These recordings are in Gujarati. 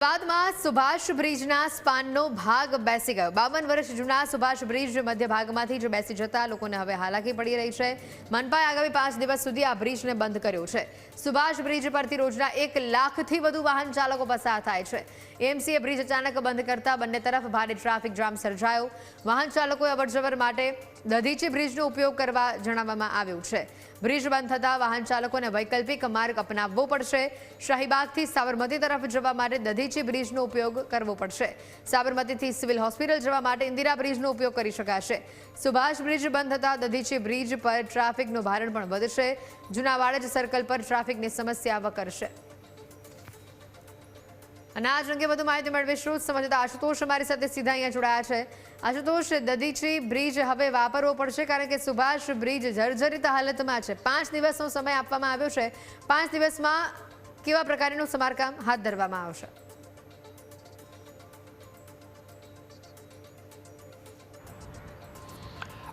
બાદમાં સુભાષ બ્રિજના સ્પાનનો ભાગ બેસી ગયો. બાવન વર્ષ જૂના સુભાષ બ્રિજ મધ્ય ભાગમાંથી જ બેસી જતા લોકોને હવે હાલાકી પડી રહી છે. મનપાએ આગામી પાંચ દિવસ સુધી આ બ્રિજને બંધ કર્યો છે. સુભાષ બ્રિજ પરથી રોજના એક લાખથી વધુ વાહન ચાલકો પસાર થાય છે. એમસીએ બ્રિજ અચાનક બંધ કરતા બંને તરફ ભારે ટ્રાફિક જામ સર્જાયો. વાહન ચાલકોએ અવરજવર માટે દધીચી બ્રિજનો ઉપયોગ કરવા જણાવવામાં આવ્યું છે. બ્રિજ બંધ થતાં વાહન ચાલકોને વૈકલ્પિક માર્ગ અપનાવવો પડશે. શાહીબાગથી સાબરમતી તરફ જવા માટે દધીચી બ્રિજનો ઉપયોગ કરવો પડશે. સાબરમતીથી સિવિલ હોસ્પિટલ જવા માટે ઇન્દિરા બ્રિજનો ઉપયોગ કરી શકાશે. સુભાષ બ્રિજ બંધ થતાં દધીચી બ્રિજ પર ટ્રાફિકનું ભારણ પણ વધશે. જૂના વાડજ સર્કલ પર ટ્રાફિકની સમસ્યા વકરશે. અને આ અંગે વધુ માહિતી મેળવીશું સમજતા આશુતોષ અમારી સાથે સીધા અહીંયા જોડાયા છે. આશુતોષ, દધીચી બ્રિજ હવે વાપરવો પડશે કારણ કે સુભાષ બ્રિજ જર્જરિત હાલતમાં છે. પાંચ દિવસનો સમય આપવામાં આવ્યો છે. પાંચ દિવસમાં કેવા પ્રકારનું સમારકામ હાથ ધરવામાં આવશે?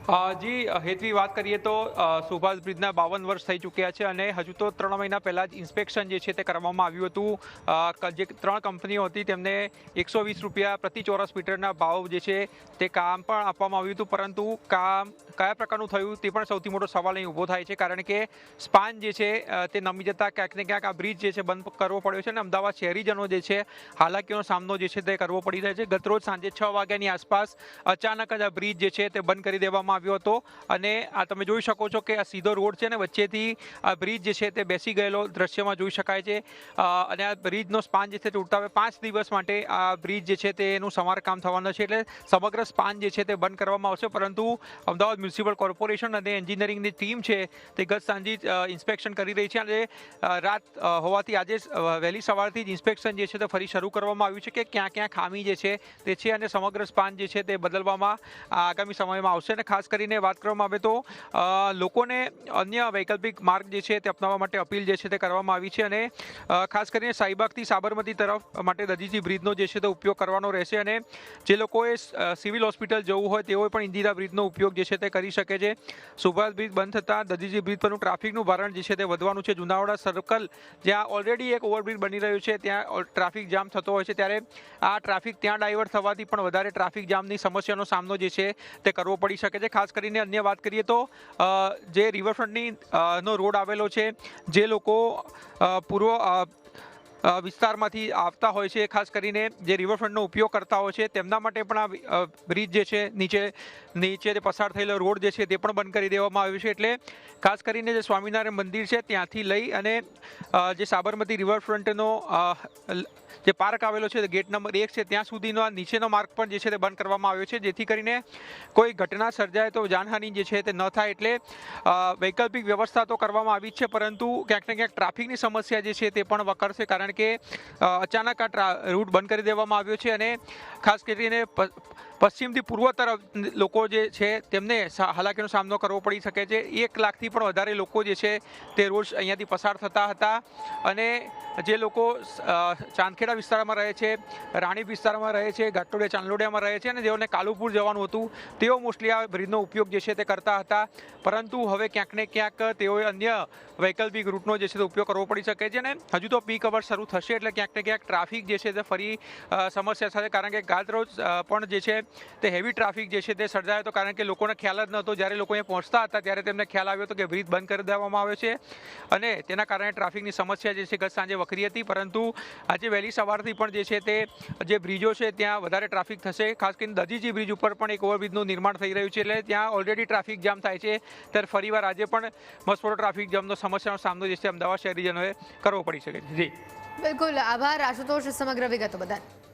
જી હેતવી વાત કરીએ તો સુભાષ બ્રિજના બાવન વર્ષ થઈ ચૂક્યા છે અને હજુ તો ત્રણ મહિના પહેલાં જ ઇન્સ્પેક્શન જે છે તે કરવામાં આવ્યું હતું. જે ત્રણ કંપનીઓ હતી તેમને એકસો વીસ રૂપિયા પ્રતિ ચોરસ મીટરના ભાવ જે છે તે કામ પણ આપવામાં આવ્યું હતું. પરંતુ કામ કયા પ્રકારનું થયું તે પણ સૌથી મોટો સવાલ અહીં ઊભો થાય છે. કારણ કે સ્પાન જે છે તે નમી જતા ક્યાંક ને ક્યાંક આ બ્રિજ જે છે બંધ કરવો પડ્યો છે અને અમદાવાદ શહેરીજનો જે છે હાલાકીનો સામનો જે છે તે કરવો પડી રહ્યો છે. ગતરોજ સાંજે છ વાગ્યાની આસપાસ અચાનક જ આ બ્રિજ જે છે તે બંધ કરી દેવામાં આવ્યો હતો અને આ તમે જોઈ શકો છો કે આ સીધો રોડ છે ને વચ્ચેથી આ બ્રિજ જે છે તે બેસી ગયેલો દ્રશ્યમાં જોઈ શકાય છે. અને આ બ્રિજનો સ્પાન જે છે તે ઉડતા પાંચ દિવસ માટે આ બ્રિજ જે છે તેનું સમારકામ થવાનું છે એટલે સમગ્ર સ્પાન જે છે તે બંધ કરવામાં આવશે. પરંતુ અમદાવાદ મ્યુનિસિપલ કોર્પોરેશન અને એન્જિનિયરિંગની ટીમ છે તે ગત સાંજે ઇન્સ્પેક્શન કરી રહી છે. અને રાત હોવાથી આજે વહેલી સવારથી જ ઇન્સ્પેક્શન જે છે તે ફરી શરૂ કરવામાં આવ્યું છે કે ક્યાં ક્યાં ખામી જે છે તે છે અને સમગ્ર સ્પાન જે છે તે બદલવામાં આગામી સમયમાં આવશે. અને ખાસ કરીને વાત કરવામાં આવે તો લોકોને અન્ય વૈકલ્પિક માર્ગ જે છે તે અપનાવવા માટે અપીલ જે છે તે કરવામાં આવી છે અને ખાસ કરીને સાઈબાગથી સાબરમતી તરફ માટે દધીજી બ્રિજનો જે છે તે ઉપયોગ કરવાનો રહેશે અને જે લોકોએ સિવિલ હોસ્પિટલ જવું હોય તેઓએ પણ ઇન્દિરા બ્રિજનો ઉપયોગ જે છે તે કરી શકે છે. સુભાષ બ્રિજ બંધ થતાં દધીજી બ્રિજ પરનું ટ્રાફિકનું ભારણ જે છે તે વધવાનું છે. જુનાવાડા સર્કલ જ્યાં ઓલરેડી એક ઓવરબ્રિજ બની રહ્યું છે, ત્યાં ટ્રાફિક જામ થતો હોય છે. ત્યારે આ ટ્રાફિક ત્યાં ડાયવર્ટ થવાથી પણ વધારે ટ્રાફિક જામની સમસ્યાનો સામનો જે છે તે કરવો પડી શકે છે. ખાસ કરીને અન્ય વાત કરીએ તો જે રિવરફ્રન્ટની નો રોડ આવેલો છે, જે લોકો પૂર્વ વિસ્તારમાંથી આવતા હોય છે, ખાસ કરીને જે રિવરફ્રન્ટનો ઉપયોગ કરતા હોય છે, તેમના માટે પણ આ બ્રિજ જે છે, નીચે નીચે જે પસાર થયેલો રોડ જે છે, તે પણ બંધ કરી દેવામાં આવ્યો છે. એટલે ખાસ કરીને જે સ્વામિનારાયણ મંદિર છે, ત્યાંથી લઈ અને જે સાબરમતી રિવરફ્રન્ટનો જે પાર્ક આવેલો છે ગેટ નંબર એક છે, ત્યાં સુધીનો આ નીચેનો માર્ગ પણ જે છે, તે બંધ કરવામાં આવ્યો છે. જેથી કરીને કોઈ ઘટના સર્જાય તો જાનહાનિ જે છે, તે ન થાય. એટલે વૈકલ્પિક વ્યવસ્થા તો કરવામાં આવી જ છે, પરંતુ ક્યાંક ને ક્યાંક ટ્રાફિકની સમસ્યા જે છે, તે પણ વકરશે, કારણ કે અચાનક આ રૂટ બંધ કરી દેવામાં આવ્યો છે અને ખાસ કરીને પશ્ચિમથી પૂર્વ તરફ લોકો જે છે, તેમને હાલાકીનો સામનો કરવો પડી શકે છે. એક લાખથી પણ વધારે લોકો જે છે, તે રોજ અહીંયાથી પસાર થતા હતા અને જે લોકો ચાંદખેડા વિસ્તારમાં રહે છે, રાણી વિસ્તારમાં રહે છે, ઘાટોડિયા, ચાંદલોડિયામાં રહે છે અને જેઓને કાલુપુર જવાનું હતું, તેઓ મોસ્ટલી આ બ્રિજનો ઉપયોગ જે છે, તે કરતા હતા. પરંતુ હવે ક્યાંક ને ક્યાંક તેઓએ અન્ય વૈકલ્પિક રૂટનો જે છે, તે ઉપયોગ કરવો પડી શકે છે અને હજુ તો પીક અવર શરૂ થશે એટલે ક્યાંક ને ક્યાંક ટ્રાફિક જે છે, તે ફરી સમસ્યા સાથે કારણ કે ગાત રોજ પણ જે છે તે હેવી ટ્રાફિક જે છે તે સર્જાયો હતો. કારણ કે લોકોને ખ્યાલ જ નહોતો. જ્યારે લોકો અહીંયા પહોંચતા હતા, ત્યારે તેમને ખ્યાલ આવ્યો હતો કે બ્રિજ બંધ કરી દેવામાં આવ્યો છે. અને તેના કારણે ટ્રાફિકની સમસ્યા જે છે ગત સાંજે વકરી હતી. પરંતુ આજે વહેલી સવારથી પણ જે છે તે, જે બ્રિજો છે, ત્યાં વધારે ટ્રાફિક થશે. ખાસ કરીને દધીજી બ્રિજ ઉપર પણ એક ઓવરબ્રિજનું નિર્માણ થઈ રહ્યું છે. એટલે ત્યાં ઓલરેડી ટ્રાફિક જામ થાય છે. ત્યારે ફરીવાર આજે પણ મસ્ત ટ્રાફિક જામનો સમસ્યાનો સામનો જે છે અમદાવાદ શહેરીજનોએ કરવો પડી શકે છે. જી. બિલકુલ. આભાર. આશુતોષ સમગ્ર વિગતો બદલ.